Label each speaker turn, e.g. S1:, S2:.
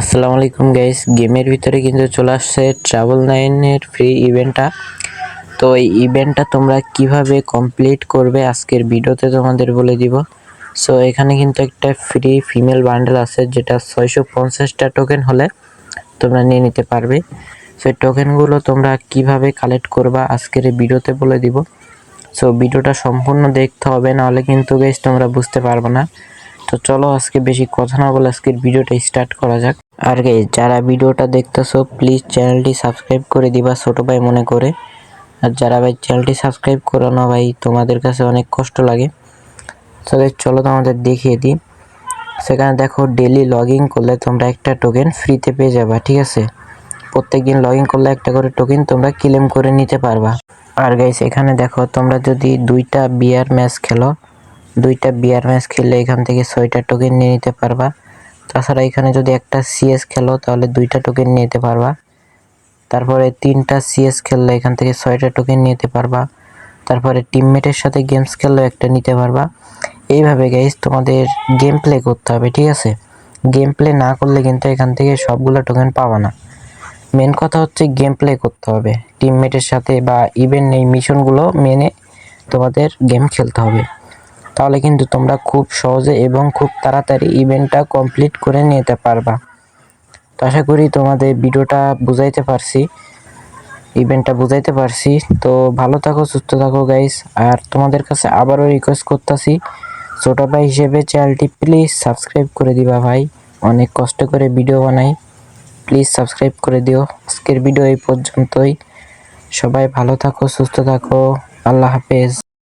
S1: আসসালামু আলাইকুম গাইস গেমের ভিতরে কিন্তু চলে আসছে ট্রাভেল নাইনের ফ্রি ইভেন্টটা তো এই ইভেন্টটা তোমরা কীভাবে কমপ্লিট করবে আজকের ভিডিওতে তোমাদের বলে দিব। সো এখানে কিন্তু একটা ফ্রি ফিমেল বান্ডেল আছে, যেটা ছয়শো পঞ্চাশটা টোকেন হলে তোমরা নিয়ে নিতে পারবে। সেই টোকেনগুলো তোমরা কীভাবে কালেক্ট করবা আজকের এই ভিডিওতে বলে দিব। সো ভিডিওটা সম্পূর্ণ দেখতে হবে, নাহলে কিন্তু গাইস তোমরা বুঝতে পারবে না। তো চলো আজকে বেশি কথা না বলে আজকের ভিডিওটা স্টার্ট করা যাক। আর গাইস যারা ভিডিওটা দেখতেছো প্লিজ চ্যানেলটি সাবস্ক্রাইব করে দিবা ছোট ভাই মনে করে। আর যারা ভাই চ্যানেলটি সাবস্ক্রাইব করো না ভাই তোমাদের কাছে অনেক কষ্ট লাগে। তো guys, চলো তোমাদের দেখিয়ে দিই। সেখানে দেখো ডেলি লগ ইন করলে তোমরা একটা টোকেন ফ্রিতে পেয়ে যাবা ঠিক আছে? প্রত্যেকদিন লগ ইন করলে একটা করে টোকেন তোমরা ক্লেম করে নিতে পারবা। আর গাইস এখানে দেখো তোমরা যদি দুইটা বিয়ার ম্যাচ খেলো দুইটা বিয়ার ম্যাচ খেললে এখান থেকে ছয়টা টোকেন নিয়ে নিতে পারবা। তাছাড়া এখানে যদি একটা সিএস খেলো, তাহলে দুইটা টোকেন নিতে পারবা। তারপরে তিনটা সিএস খেললে এখান থেকে ছয়টা টোকেন নিতে পারবা। তারপরে টিমমেটের সাথে গেমস খেললেও একটা নিতে পারবা। এইভাবে গাইস তোমাদের গেম প্লে করতে হবে, ঠিক আছে? গেম প্লে না করলে কিন্তু এখান থেকে সবগুলো টোকেন পাবা না। মেন কথা হচ্ছে গেম প্লে করতে হবে। টিমমেটের সাথে বা ইভেন এই মিশনগুলো মেনে তোমাদের গেম খেলতে হবে। তাহলে কিন্তু তোমরা খুব সহজে এবং খুব তাড়াতাড়ি ইভেন্টটা কমপ্লিট করে নিতে পারবা। তো আশা করি তোমাদের ভিডিওটা বুঝাইতে পারছি ইভেন্টটা বুঝাইতে পারছি। তো ভালো থাকো, সুস্থ থাকো গাইস আর তোমাদের কাছে আবারও রিকোয়েস্ট করতেছি, ছোট ভাই হিসেবে চ্যানেলটি প্লিজ সাবস্ক্রাইব করে দিবা ভাই। অনেক কষ্ট করে ভিডিও বানাই। প্লিজ সাবস্ক্রাইব করে দিও। আজকের ভিডিও এই পর্যন্তই। সবাই ভালো থাকো, সুস্থ থাকো। আল্লাহ হাফেজ।